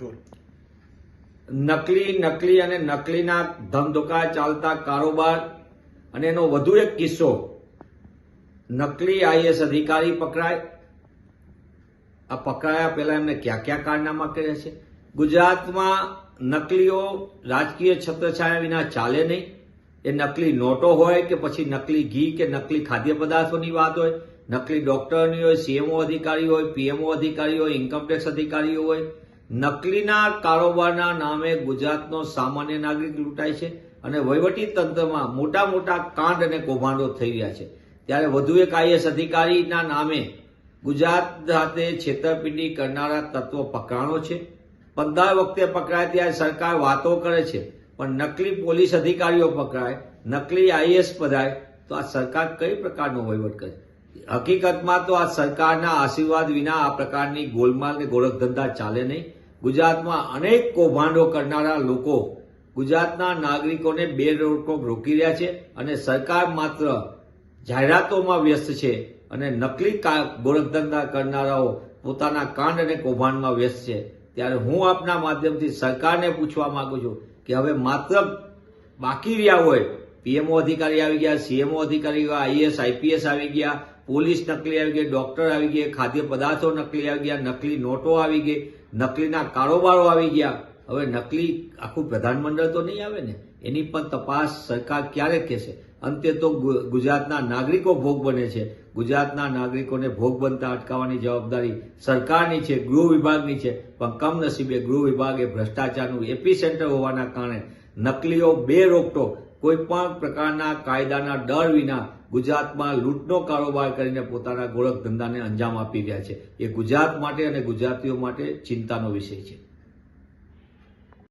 Role. નકલી નકલી અને નકલીના ધમધોકા ચાલતા કારોબાર અને એનો વધુ એક કિસ્સો. નકલી આઈએસ અધિકારી પકડાય. આ પકડાયા પહેલા એમને ક્યાં ક્યાં કારનામા કર્યા છે? ગુજરાતમાં નકલીઓ રાજકીય છત્રછાયા વિના ચાલે નહીં. એ નકલી નોટો હોય કે પછી નકલી ઘી કે નકલી ખાદ્ય પદાર્થોની વાત હોય, નકલી ડોક્ટરની હોય, સીએમઓ અધિકારી હોય, પીએમઓ અધિકારી હોય ઇન્કમટેક્સ અધિકારીઓ હોય નકલીના કારોબારના નામે ગુજરાતનો સામાન્ય નાગરિક લૂંટાય છે અને વહીવટી તંત્રમાં મોટા મોટા કાંડ અને કૌભાંડો થઈ રહ્યા છે. ત્યારે વધુ એક આઈએસ અધિકારીના નામે ગુજરાત ખાતે છેતરપિંડી કરનારા તત્વો પકડાણો છે. પંદર વખતે પકડાય ત્યારે સરકાર વાતો કરે છે, પણ નકલી પોલીસ અધિકારીઓ પકડાય, નકલી આઈએસ પધાય તો આ સરકાર કઈ પ્રકારનો વહીવટ કરે? હકીકતમાં તો આ સરકારના આશીર્વાદ વિના આ પ્રકારની ગોલમાલ કે ગોળખધંધા ચાલે નહીં. ગુજરાતમાં અનેક કૌભાંડો કરનારા લોકો ગુજરાતના નાગરિકોને બે રોકટોક રોકી રહ્યા છે અને સરકાર માત્ર જાહેરાતોમાં વ્યસ્ત છે અને નકલી ગોળખધંધા કરનારાઓ પોતાના કાંડ અને કૌભાંડમાં વ્યસ્ત છે. ત્યારે હું આપના માધ્યમથી સરકારને પૂછવા માંગુ છું કે હવે માત્ર બાકી રહ્યા હોય પીએમઓ અધિકારી આવી ગયા, સીએમઓ અધિકારી આઈએસ આઈપીએસ આવી ગયા, પોલીસ નકલી આવી ગઈ, ડોક્ટર આવી ગયા ખાદ્ય પદાર્થો નકલી આવી ગયા, નકલી નોટો આવી ગઈ, નકલીના કારોબારો આવી ગયા. હવે નકલી આખું પ્રધાનમંડળ તો નહીં આવે ને? એની પણ તપાસ સરકાર ક્યારે કહેશે? અંતે તો ગુજરાતના નાગરિકો ભોગ બને છે. ગુજરાતના નાગરિકોને ભોગ બનતા અટકાવવાની જવાબદારી સરકારની છે, ગૃહ વિભાગની છે. પણ કમનસીબે ગૃહ વિભાગ એ ભ્રષ્ટાચારનું એપી સેન્ટર હોવાના કારણે નકલીઓ બે રોકટોક કોઈ પણ પ્રકારના કાયદાના ડર વિના ગુજરાતમાં લૂંટનો કારોબાર કરીને પોતાના ગોળખ ધંધાને અંજામ આપી રહ્યા છે. એ ગુજરાત માટે અને ગુજરાતીઓ માટે ચિંતાનો વિષય છે.